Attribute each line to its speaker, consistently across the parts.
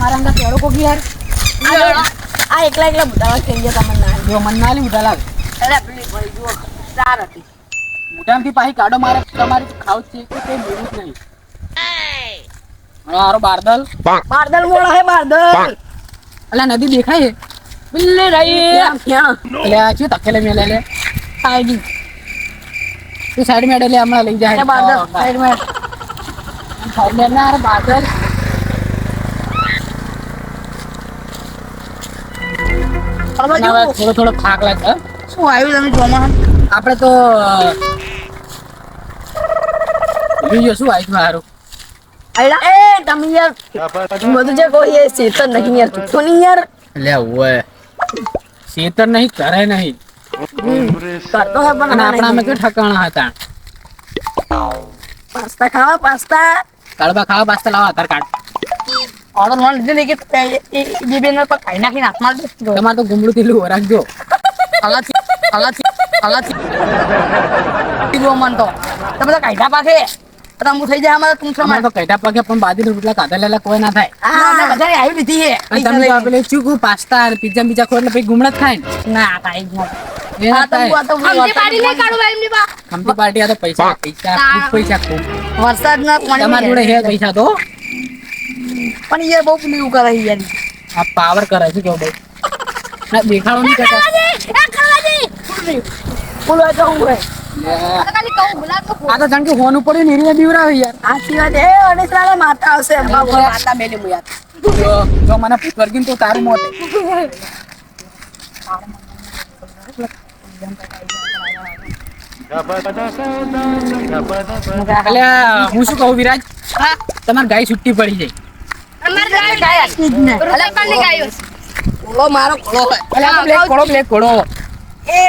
Speaker 1: મારા અંદર પેડો કોકી યાર.
Speaker 2: આ એકલા એકલા બુટાવા થઈ ગયા તમને ના
Speaker 1: જો મન ના લે મોટા લાગે
Speaker 2: અરે પેલી ભાઈ જુઓ ચાર હતી.
Speaker 1: મોટામાંથી પાછી કાઢો મારે તમારી ખાવ છે કે તે મેળવું જ નહીં. મારો બારદલ
Speaker 2: બારદલ મોડા હે બારદલ
Speaker 1: અલા નદી દેખાય છે? બિલ્લે રહી એટલે આ શું તકેલે લે આઈડી તું સાઈડ મેડે લે હમણાં લઈ જાય
Speaker 2: બારદલ સાઈડ મેડ
Speaker 1: સાઈડ મેડ ના અરે બાદલ
Speaker 2: હવે
Speaker 1: હવે થોડો થોડો થાક લાગે
Speaker 2: શું આવ્યું તમે જોમાં
Speaker 1: આપણે તો બીજો શું આવ્યું
Speaker 2: મારું એ તમે યાર બધું જે કોઈ એ ચેતન નહીં યાર તું નહીં યાર.
Speaker 1: એટલે ઓય શેતર નહીં કરે નહીં.
Speaker 2: કરતો હે પણ
Speaker 1: અને આપણા અમે કે ઠકાણા હતા?
Speaker 2: પાસ્તા ખાવા પાસ્તા?
Speaker 1: કડવા ખાવા પાસ્તા લાવો આધાર કાર્ડ.
Speaker 2: ઓર્ડર મને લીધે કે તે- એ- એ જે બેન પર ખાઈ નાખીને હાથમાં દે.
Speaker 1: તમારે તો ગુમડું થયેલું રાખજો.
Speaker 2: અલગથી અલગથી અલગથી જો મન તો. તો બધા કાયદા પાકે થઈ જાય અમારે તું
Speaker 1: અમારે તો કઈટા પગે પણ બાજરી રોટલા કાઢા લેલા કોઈ ના થાય.
Speaker 2: બધાને આવી લીધી હે
Speaker 1: અને તમે તો પેલે ચૂકું પાસ્તા અને પિઝા બીજા ખોર એટલે પછી ગુમડા જ થાય ને.
Speaker 2: ના જ નહીં.
Speaker 1: ના
Speaker 2: આ આ
Speaker 3: નહીં
Speaker 1: આ પૈસા પૈસા વરસાદ ના
Speaker 2: પાણી
Speaker 1: પૈસા તો.
Speaker 2: પણ યાર બહુ પેલું એવું કરે યાર.
Speaker 1: આ પાવર કરે છે કેવું બહુ. ના દેખાડો નહીં કરતા
Speaker 2: બોલો હોય.
Speaker 3: ખાલી કહું
Speaker 1: આ તો જાણ કે હોનું પડ્યું ને એરીને બીવરાવે યાર.
Speaker 2: આ સિવાય એ અનેસરાને માતા આવશે માતા મેલી મુ યાર.
Speaker 1: જો જો મને વર્ગીન તો તારું મોત હું શું કહું વિરાજ? તમારે ગાય છુટ્ટી પડી જાય
Speaker 2: કોળો મારો કોળો
Speaker 1: કોળો બ્લેક કોળો
Speaker 2: એ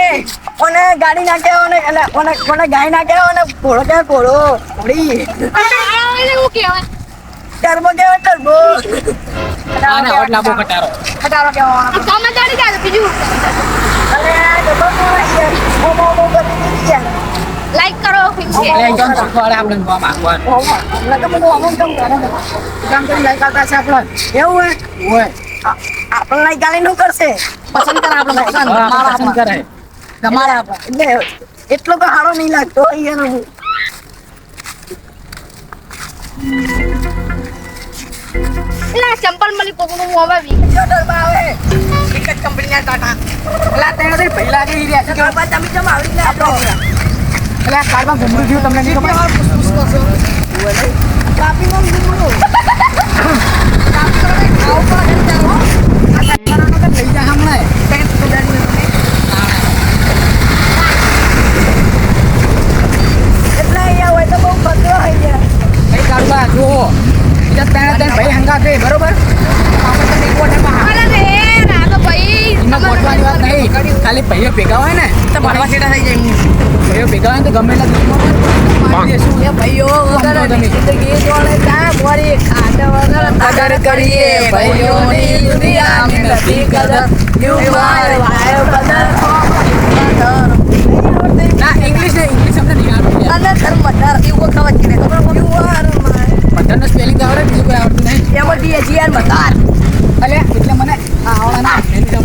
Speaker 2: ઓને ગાડી નાખે ઓને એટલે ઓને ઓને ગાય નાખે ઓને કોળો કે કોળો કોળી
Speaker 3: એને હું કહેવાય?
Speaker 2: ટર્બો કે ટર્બો.
Speaker 1: આ ને ઓટલા બહુ કટારો.
Speaker 2: ખટારો કેવાનો
Speaker 3: તમે ગાડી જાય બીજું.
Speaker 2: અરે ડબો કોળો યાર ઓમો ઓમો કરી દીધી યાર
Speaker 3: લાઈક કરો ફિલ્મ
Speaker 1: એકદમ શીખવાડે આપણે નવા માંગવાનું.
Speaker 2: એટલે તો બધું અમુક કામ કરે
Speaker 1: કામ કરી લાઈક આવતા છે આપણે.
Speaker 2: એવું હોય?
Speaker 1: હોય.
Speaker 2: આપણે આપણને લઈ ગાલી નું કરશે? પસંદ કરે આપણે પસંદ. મારા
Speaker 1: પસંદ કરે.
Speaker 2: તમારા આપણે એટલે એટલો તો સારો નહીં લાગતો અહીંયા
Speaker 3: ના ચંપલ મળી કોકનું મોમાં વી
Speaker 2: આવે. વિકેટ જ કંપનીના ટાટા.
Speaker 1: એટલે થી પહેલા કે હીર્યા છે.
Speaker 2: તમે જમ આવડી ગયા? આપણો
Speaker 1: એટલે આ કારમાં ઘૂમરું થયું, તમને નહીં ખબર
Speaker 2: કાપીમાં ગુમડું
Speaker 1: લઈ જાય હમણાં.
Speaker 2: કઈ
Speaker 1: કાઢવા જુઓ ત્યાં ત્યાં ભાઈ હંગાતે, બરોબર આપણે એક વોટરમાં
Speaker 3: ભાઈ
Speaker 1: પહોંચવાની વાત નહીં. ખાલી ભાઈઓ ભેગા હોય ને
Speaker 2: તો ભરવા છેટા થઈ જાય.
Speaker 1: ભાઈઓ ભેગા હોય તો ગમે એટલા
Speaker 2: કરીએ. ભાઈઓની દુનિયાની નથી કદર. યુ માર ભાઈ કદર
Speaker 1: ના ઇંગ્લિશ ને ઇંગ્લિશ અમને નહીં આવડતું
Speaker 2: એવું ખબર છે ને ખબર યુ આર
Speaker 1: સ્પેલિંગ આવડે બીજું કોઈ આવડતું નહીં.
Speaker 2: એમાં ડી જી આર મધાર.
Speaker 1: અલ્યા એટલે મને આવડે ના
Speaker 2: એટલે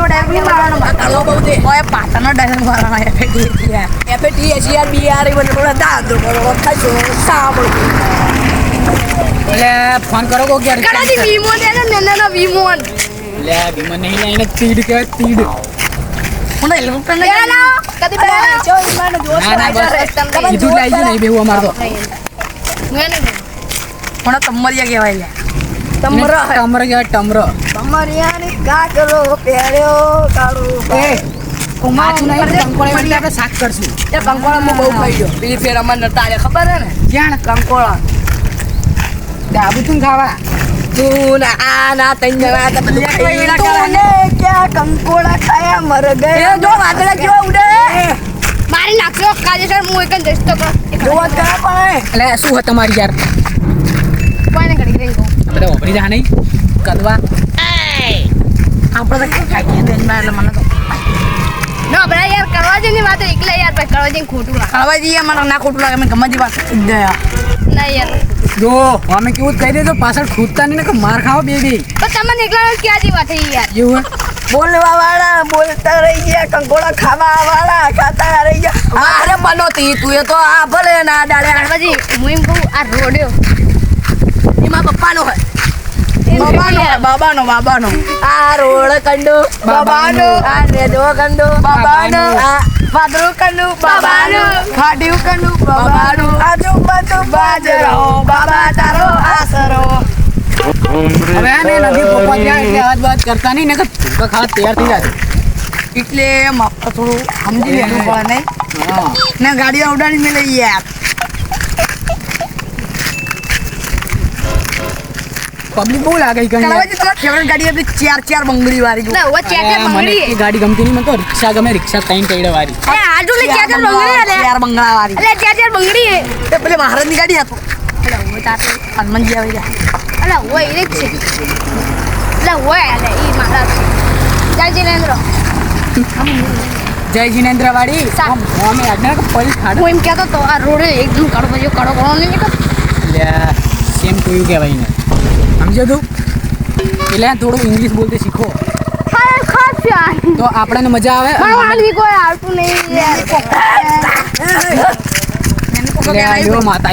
Speaker 2: ઓડા એમ નહીં મારવાનો મધારો બહુ દે ઓય પાટણનો ડાયરેક્ટ મારવાનો F D G R F D G R B R મને બોલા દાદો બોલો ખાજો સાંભળો
Speaker 1: એટલે ફોન કરો કો ક્યારે
Speaker 3: કડાથી વીમો દે ને નેના વીમો
Speaker 1: લે વિમન નહીં લઈને તીડ કે તીડ
Speaker 2: હું એ લોકો ને
Speaker 3: કદી બે
Speaker 2: જો ઈમાન જોશ
Speaker 1: ના ના બસ કીધું લાઈ નહીં બેવું અમાર તો
Speaker 3: મેં નહીં
Speaker 2: કોણ તમરિયા કહેવાય લે તમરા.
Speaker 1: ટમર કહેવાય ટમર.
Speaker 2: તમરિયાની કાકરો પહેર્યો કાળો
Speaker 1: એ કુમાર નહીં કંકોળે વાળી આપણે શાક કરશું.
Speaker 2: એ કંકોળા માં બહુ ખાઈ ગયો. પેલી ફેર અમાર નતા આલે ખબર હે ને?
Speaker 1: ક્યાં?
Speaker 2: કંકોળા.
Speaker 1: ડાબુ તું ખાવા.
Speaker 2: તું ના આ ના બધું
Speaker 1: ઈલા
Speaker 2: તું ક્યાં કંકોળા ખાયા મર ગયા. જો વાદળા કેવા ઉડે.
Speaker 3: મારી નાખ્યો કાજેસર હું એક જ જઈશ તો
Speaker 2: જોવા જ કરા પણ.
Speaker 1: એટલે શું હોય તમારી યાર?
Speaker 3: રહી ગયું
Speaker 1: જા નહીં કદવા
Speaker 2: આપણે તો ખાઈ એટલે મને તો
Speaker 3: ના ભાઈ યાર કરવા જઈને વાત એકલે યાર ભાઈ કરવા જઈને ખોટું લાગે
Speaker 2: ખાવા જઈએ મને ના ખોટું લાગે મને ગમે વાત દયા
Speaker 3: ના યાર
Speaker 1: જો અમે કેવું જ કહી દેજો પાછળ ખૂદતા નહીં કે માર ખાઓ બે બે
Speaker 3: તો તમને એકલા ક્યાં જેવા થઈ યાર
Speaker 1: એવું
Speaker 2: બોલવા વાળા બોલતા રહી ગયા કંકોડા ખાવા વાળા ખાતા રહી ગયા અરે બનોતી તું એ તો આ ભલે ના ડાળે
Speaker 3: પછી હું એમ કહું આ રોડ્યો
Speaker 2: પપ્પાનો હોય બાબાનો. બાબાનો બાબાનો. આ રોડ કંડો. બાબાનો. આ રેડો કંડો. બાબાનો. આ પાદરો કંડો. બાબાનો. ખાડ્યું કંડો. બાબાનો. આજુબાજુ બાજરો. બાબા તારો આસરો
Speaker 1: હવે આ નથી એટલે અવાજ બવાજ કરતા નહીં ને કે ખાવા તૈયાર થઈ જાય.
Speaker 2: એટલે થોડું સમજી લેવું પડે નહીં.
Speaker 1: હા.
Speaker 2: ને ગાડીઓ ઉડાડી મેં લઈ યાર
Speaker 1: પબ્લિક બહુ લાગે
Speaker 2: તમારી ફેવરેટ ગાડી હતી ચાર ચાર બંગડી વાળી
Speaker 3: ના ઓ
Speaker 1: ચાર ચાર
Speaker 3: બંગડી.
Speaker 1: એ ગાડી ગમતી નહીં. મને તો રિક્ષા ગમે રિક્ષા ત્રણ કઈડે વાળી.
Speaker 3: અરે આજુ લે ચાર બંગડી અલે
Speaker 2: ચાર બંગડા વાળી.
Speaker 3: અલે ચાર બંગડી
Speaker 2: તે પેલી મહારાજની ગાડી હતો.
Speaker 3: અલે ઓ તાતે
Speaker 2: હનુમાનજી આવી ગયા.
Speaker 3: અલે ઓ એ જ છે. અલે ઓ અલે ઈ મારા જય જીનેન્દ્ર.
Speaker 1: જય જીનેન્દ્ર વાળી. અમે આજના પલ ખાડો.
Speaker 3: હું એમ કહેતો તો આ રોડે એકદમ કડો કડો કડો નહીં
Speaker 1: લે સેમ કયું કહેવાય ને સમજો તું? એટલે થોડું ઇંગ્લિશ બોલતે શીખો. તો આપણને મજા આવે
Speaker 3: કોઈ આવતું નહીં
Speaker 1: માતા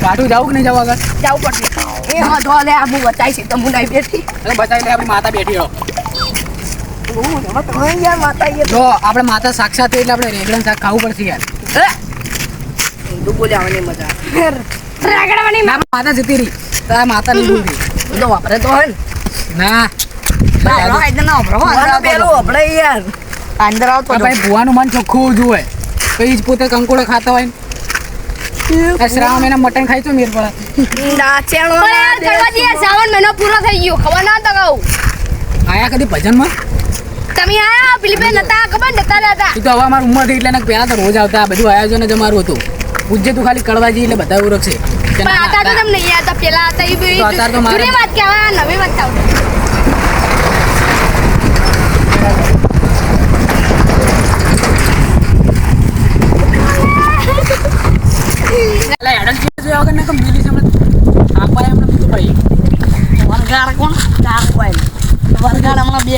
Speaker 1: કાઠું જાવું કે નહીં જાવું આગળ?
Speaker 2: જાવું પડશે એ હા તો લે હું બતાવી છે તો હું નહીં બેઠી.
Speaker 1: એટલે બતાવી લે આપણી માતા બેઠી રહો. આપણે માતા સાક્ષાત એટલે આપણે રેગડન શાક ખાવું પડશે યાર.
Speaker 2: બોલ્યા આવવાની મજા.
Speaker 3: રગડવાની
Speaker 1: માતા જતી રહી. તારા માતા
Speaker 2: ના. વાપરો.
Speaker 1: ભુવાનું ચોખ્ખું તો ખાતા હોય ને. આ શ્રાવણ મહિના મટન ખાઈ તો મેર પડે.
Speaker 3: શ્રાવણ મહિનો પૂરો થઈ ગયો. ખબર ના તો કહું.
Speaker 1: આયા કદી ભજનમાં?
Speaker 3: તમે આયા પેલી બેન હતા ખબર? નતા
Speaker 1: હતા તો હવે અમારી ઉંમર થઈ એટલે પહેલા તો રોજ આવતા. આ બધું આયોજન જ અમારું હતું. પૂજ્ય તું ખાલી કળવાજી એટલે બધા ઓળખશે
Speaker 3: પણ આતા તો તમને યાદ હતા પેલા હતા એ બી
Speaker 1: તો તો મારે-
Speaker 3: વાત કહેવાય નવી વાત થાવ
Speaker 1: એટલે હેડન ચીજ જોયા વગર ને કેમ બીજી છે હમણાં? આપાય હમણાં બીજું ભાઈ.
Speaker 2: કોણ? ચાર હોય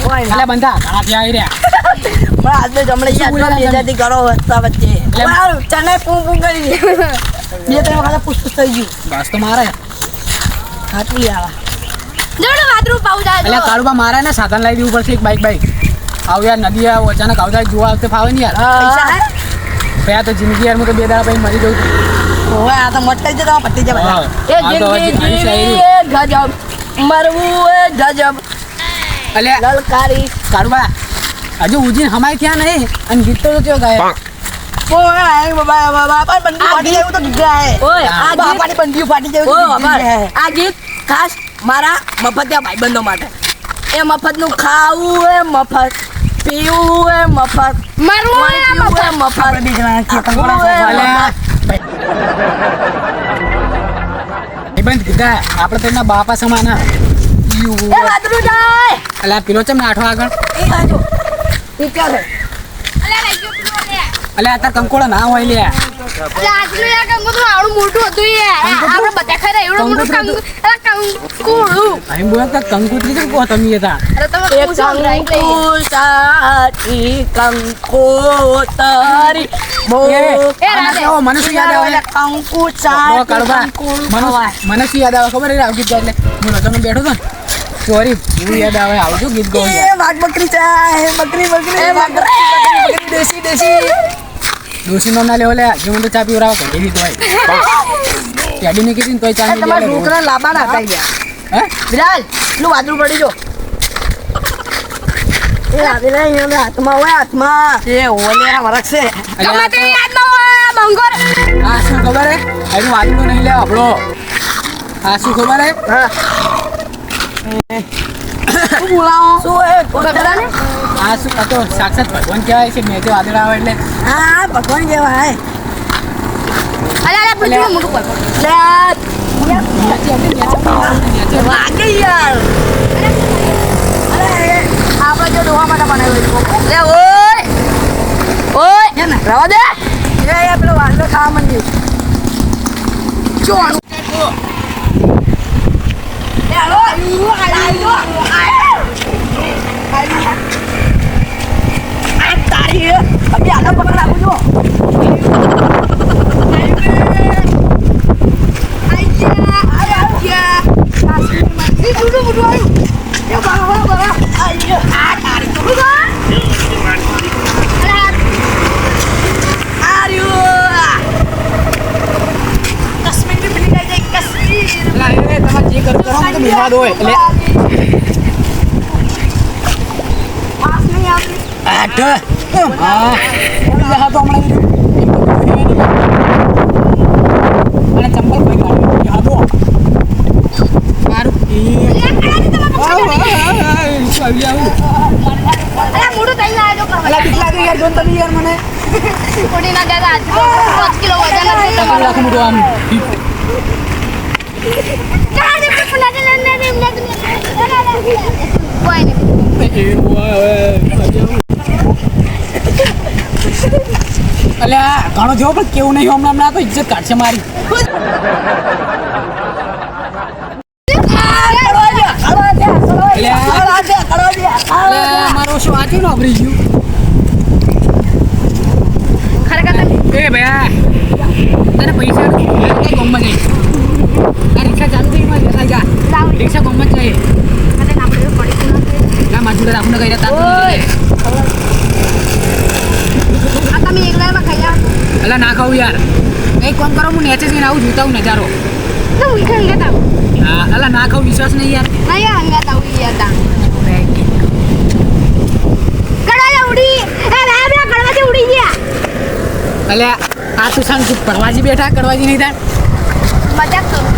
Speaker 2: વરગાડ હમણાં બે હોય
Speaker 1: એટલે બંધા ઘણા ત્યાં આવી રહ્યા.
Speaker 2: પણ આજે જમણે યાદ
Speaker 1: બોલ્યા
Speaker 2: કરો વસ્તા વચ્ચે ચને પૂં પૂં કરી બે ત્રણ વખત પુષ્પ થઈ ગયું.
Speaker 1: બસ તો મારે.
Speaker 2: હાથું યાર.
Speaker 3: જોડે વાદરું પાઉ જાય
Speaker 1: એટલે કાળુબા મારે ને સાધન લાવી દેવું પડશે એક બાઈક બાઈક આવ યાર નદી આવ અચાનક આવતા જોવા આવતે ફાવે ને યાર.
Speaker 2: પૈસા
Speaker 1: તો જિંદગી યાર હું તો બે દાડા પછી મરી જઉં છું.
Speaker 2: ઓવે આ તો જાય. બધા. એ
Speaker 1: આ તો હજી
Speaker 2: જિંદગી એ ગજબ. મરવું એ ગજબ.
Speaker 1: એટલે
Speaker 2: લલકારી.
Speaker 1: કાળુબા હજુ ઉજીન હમાય ત્યાં નહીં? અને ગીત તો કયો ગાય?
Speaker 2: ઓય આય બાબા બાબા પણ બંદૂક ફાટી જાય તો ગાય.
Speaker 4: ઓય, આ ગીત-
Speaker 2: બાપાની બંદૂક ફાટી જાય તો ગાય.
Speaker 4: આ ગીત ખાસ મારા મફતિયા ભાઈબંધો માટે. એ મફતનું ખાવું એ મફત પીવું એ મફત
Speaker 3: મરવું એ આમ
Speaker 4: મફત.
Speaker 2: આપણે બે જણા છીએ, કંકોડા
Speaker 4: ઓવે,
Speaker 2: ખાવા.
Speaker 1: એ બંધ કીધા આપણે તો એના બાપા સમાના. ઈયું.
Speaker 4: એ જાય.
Speaker 1: પેલો ચમ નાઠો આગળ?
Speaker 4: એ બાજુ ઈ ક્યાં છે?
Speaker 3: અલે રાખ્યો પેલો લે.
Speaker 1: આ તાર કંકોડો ના હોય લે.
Speaker 3: આજનું આવડું મોટું હતું એ. આપણે બધા એવડું મોટું
Speaker 1: કંકુ
Speaker 3: કંકુ અલે કંકુડું
Speaker 1: અહીં બોલ તો કંકુતરી છે કહો તમે હતા
Speaker 3: અરે તમે
Speaker 4: એ
Speaker 3: પૂછો રાઈ લઈ
Speaker 4: કંકુ સાથી કંકોતરી. બહુ
Speaker 1: એ,
Speaker 3: એ
Speaker 1: આમાં
Speaker 3: રાધે.
Speaker 1: કેવો મને શું યાદ આવે ખબર છે? આ ગીત ગાય એટલે. હું રચનો બેઠો હતો સોરી હું યાદ આવે આવજો ગીત ગાઉં
Speaker 2: એ વાઘ બકરી ચાય બકરી બકરી
Speaker 4: એ બકરી,
Speaker 2: દેશી દેશી.
Speaker 1: દોશી નો ના લેવો લે જે મને ચા પીવરાવો કઢી દીધો હોય કેડી ને કીધી ને તોય ચા
Speaker 2: તમારા છોકરા લાંબા હતા ગયા
Speaker 1: હે?
Speaker 2: બિલાલ પેલું વાદળું પડી જો. એ આવેલા અહીંયા હાથમાં હોય હાથમાં. એ ઓલે વરખ છે.
Speaker 3: ગમે તે મંગોર
Speaker 1: આ શું ખબર હે? એનું વાંચવું નહીં લે આપણો. આ શું ખબર હે?
Speaker 2: હા. શું બોલાવો શું એ
Speaker 3: બગડા
Speaker 1: આ શું આ તો સાક્ષાત ભગવાન કહેવાય છે મેં જે વાદળ આવે એટલે
Speaker 2: હા. ભગવાન કહેવાય આપણે જો માટે બનાવ્યો
Speaker 4: ઓય. ઓય રવા
Speaker 2: પેલો વાંદરો ખાવા માંડ્યો. ચોણ એ હાલો આયુ આયુ આયુ આ તારી અભી આનો પકડ રાખું છું
Speaker 1: એટલે એ તમારે જે કરવું કરો તો મિલવા દો એટલે આઠ હા ઉડી જા તો હમણાં અને ચંપલ ભાઈ કાઢો યા દો મારું આવી આવું
Speaker 3: અલા મોઢું થઈ જાય તો કરવા
Speaker 1: અલા બીક લાગે યાર જોન તમે યાર મને.
Speaker 3: કોડી ના જાય આજ પાંચ કિલો વજન નથી
Speaker 1: તમારું ઘણો જો પણ કેવું નહીં હમણાં હમણાં તો ઇજ્જત કાઢશે મારી. મારો શું વાંચ્યું ને અભરી ગયું
Speaker 3: ખરેખર
Speaker 1: એ ભાઈ તને પૈસા ગમમાં આ રિક્ષા ચાલુ થઈ માં જા.
Speaker 3: લાવ.
Speaker 1: રિક્ષા જ જઈએ
Speaker 3: મને આપણે પડી. નથી
Speaker 1: ના માજુ રાખું કઈ તાર
Speaker 3: આ તમે એકલામાં ખાઈ
Speaker 1: અલા ના ખાવું યાર. એક કામ કરો હું નેચે જઈને આવું જોતા હું નજારો.
Speaker 3: તો હું કે હંગાત
Speaker 1: હા ના ખાવું વિશ્વાસ નહીં યાર.
Speaker 3: ના યાર હંગાત ઉડી યાર તા કડવા ઉડી. એ આપણા કડવાથી ઉડી ગયા.
Speaker 1: અલ્યા આ તું સાંજ તું પડવાજી બેઠા કડવાજી નહીં થાય.
Speaker 3: મજાક કરું.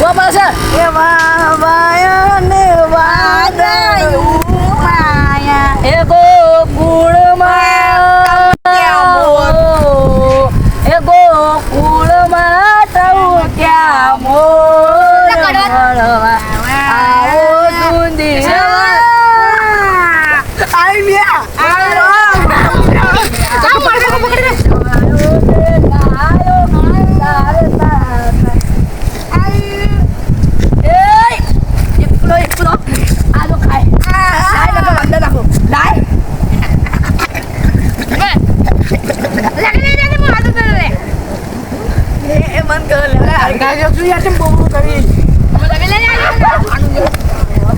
Speaker 1: હા મજાક ના આવે યાર.
Speaker 3: લગને દે હું હાથ કરે રે
Speaker 1: હંગાઈ જાઉં છું યાર, ચમ બહુ બહુ કરી?
Speaker 3: લગને લે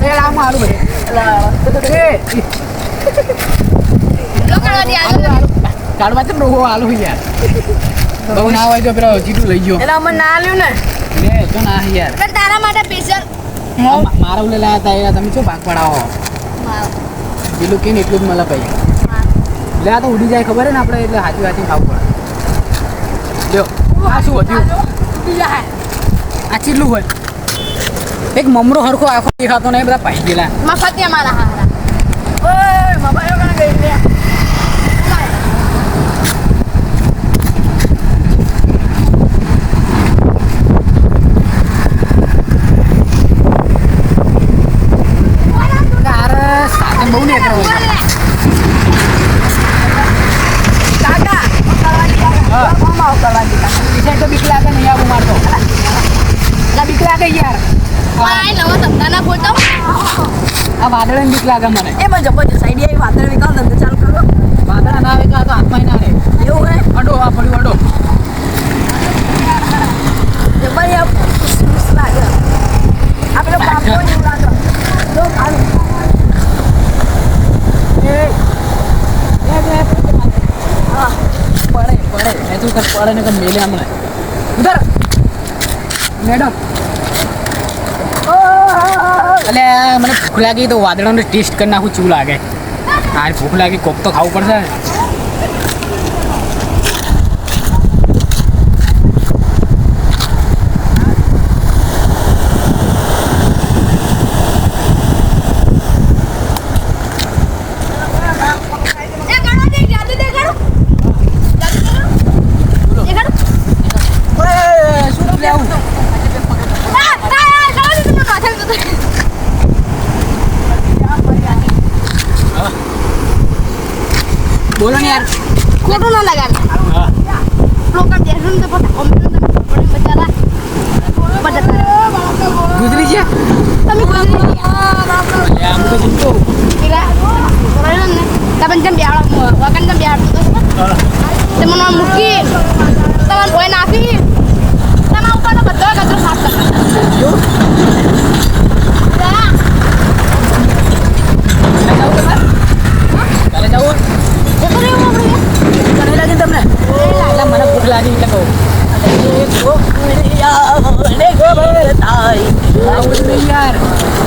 Speaker 1: એ લાવ મારું ભાઈ. એ,
Speaker 3: લો કડવાથી
Speaker 1: હાલો,
Speaker 3: આવ્યો
Speaker 1: હાલો. કાઢવા ચમ રોહો હાલો યાર બહુ ના હોય તો પેલો જીટું લઈ ગયો
Speaker 2: એટલે અમે ના લ્યું ને
Speaker 1: લે તો ના યાર
Speaker 3: પણ તારા માટે સ્પેશિયલ
Speaker 1: મારા ઉલે લાયા તા એના તમે શું ભાગ પડાવો પેલું કે એટલું જ મળે ભાઈ એટલે આ તો ઉડી જાય ખબર હે ને આપણે એટલે હાચી હાચી ખાવું પડે લ્યો આ શું વધ્યું આ ચીટલું હોય? એક મમરો હરખો આખો દેખાતો નહીં બધા પાઈ ગયેલા.
Speaker 3: મફત મારા હારા.
Speaker 1: લાગે નહીં આવું મારતો ના બીક લાગે યાર
Speaker 3: આ નવા ધંધાના ફોટો
Speaker 1: આ વાદળે બીક લાગે મને
Speaker 2: એ મને જબરજસ્ત આઈડિયા વાતર વિકાસ ધંધો ચાલુ કરો
Speaker 1: વાદળ ના આવે તો આ તો હાથમાં ના રહે
Speaker 2: એવું હે
Speaker 1: અડો આ પડ્યું અડો
Speaker 2: જબરજસ્ત લાગે આ પેલો બાપો જેવું લાગે જો ખાલી
Speaker 1: એ એ બે
Speaker 2: હા
Speaker 1: પડે પડે પડે ને કર મેલે હમણાં મેડમ. એટલે મને ભૂખ લાગી તો વાદળાનો ટેસ્ટ કરી નાખું ચૂ લાગે આ ભૂખ લાગી, કોક તો ખાવું પડશે
Speaker 3: એ કડવાથી જાદુ દેખાડો જાદુ દેખાડો
Speaker 1: શું લેવું
Speaker 3: આ આ કડવાથી તમે માથે ખોટું ના લગાડતા લોકો બેસું તો પછી કોમ્પ્યુટર તમે પડે બચારા બધા
Speaker 1: ગુજરી છે
Speaker 3: તમે ગુજરી ગયા
Speaker 1: એટલે આમ તો જીવતો
Speaker 3: પેલા બરાબર ને તમે જેમ બેહાડો વગન જેમ બેહાડતો તો તે મને મૂકી તમારે કોઈ નાખી તમારા ઉપર તો બધો કચરો સાફ કરતા
Speaker 1: કાલે જવું
Speaker 2: મને લાગે તમને
Speaker 1: એટલે મને ભૂખ લાગી એટલે કહું
Speaker 2: છોકરીયાને ખબર થાય.
Speaker 1: આવું જ નહીં યાર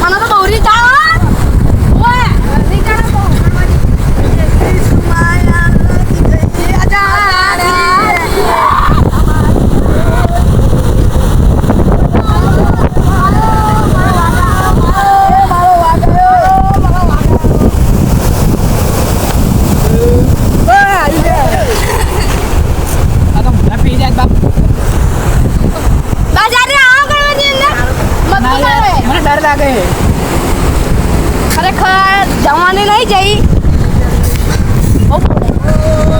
Speaker 3: મને તો બહુ રીત આવે ઓય રીત આવે બહુ
Speaker 1: આ તો મને પી જાય બાપ
Speaker 3: બાજારે આવો કરવાની અંદર મત
Speaker 1: ના યાર,
Speaker 3: બનાવે
Speaker 1: મને ડર લાગે
Speaker 3: ખરેખર જવાની નહીં જઈ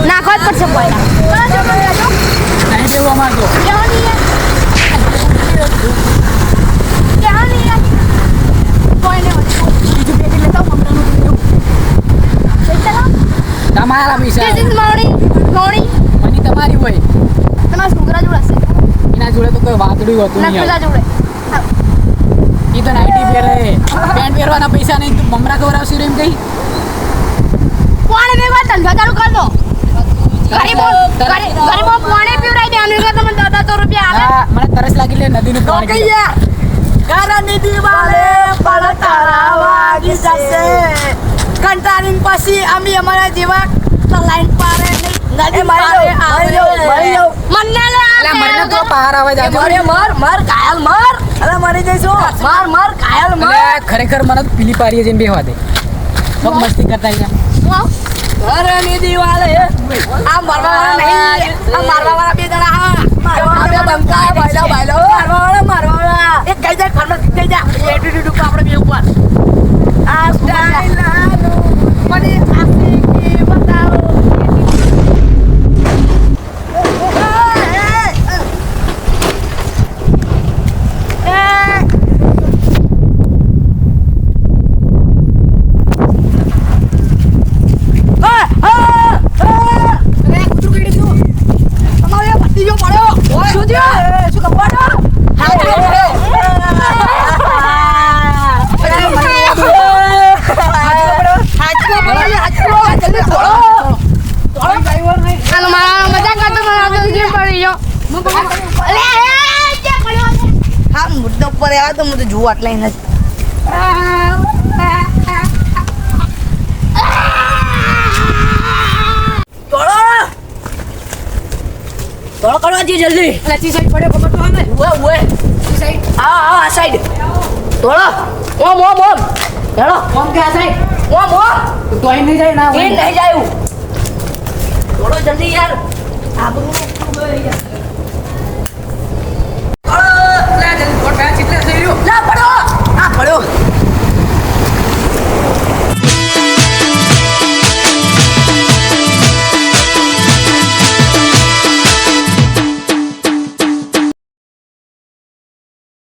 Speaker 3: નાખવા જ પડશે પહેલા
Speaker 1: નહીં તેવું અમાર તો બીજું પેકેટ લેતા આવું મમરાનું પેલું. તમારા પૈસા મની તમારી હોય. એના જોડે તો કોઈ વાતડું હતું નહીં પેલા જોડે. એ તો નાઇટી પહેરે. પેન્ટ પહેરવાના પૈસા નહીં તું મમરા ખવડાવશી એમ કઈ? હા મને તરસ લાગી લે નદીનું પાણી પી કારણ
Speaker 2: નિધિ દિવાલે પણ તારા વાગી જશે. કંટાળીને પછી અમે અમારા જેવા લાઈન પારે નદી પારે આવે
Speaker 1: એટલે મરને તો બહાર આવે જાજો.
Speaker 2: મરે મર મર ઘાયલ મર અરે મરી જઈશું મર મર ઘાયલ મર
Speaker 1: ખરેખર મને તો પીલી પારીએ જઈને બેહવા દે બહુ મસ્તી કરતા અહીંયા
Speaker 2: ઘરની દિવાલે આ મરવા વાળા નહીં આ મારવા વાળા બે જણા હા મારવા વાળા બંકા ભાઈલો ભાઈલો મારવા વાળા મારવા વાળા એક કઈ જાય ઘરમાં કઈ જાય એટીટ્યુડ ઉપર આપણે બે ઉપર આ સ્ટાઈલ મને આશી બતાવો તમારે ભત્રીજો પડ્યો શું થયું શું ખબર હા મુદ્દો ઉપર આવ્યો તો હું તો જોઉં આટલા કરવા જી. જલ્દી. ઉવે ઉવે. હા હા આ સાઈડ. તોડો. ઓમ ઓમ ઓમ. હેડો.
Speaker 1: ઓમ કે આ સાઈડ?
Speaker 2: ઓમ ઓમ.
Speaker 1: તો અહીં નહીં જાય ના
Speaker 2: એ નહીં જાય એવું. જલ્દી યાર? લા પડો! આ પડ્યો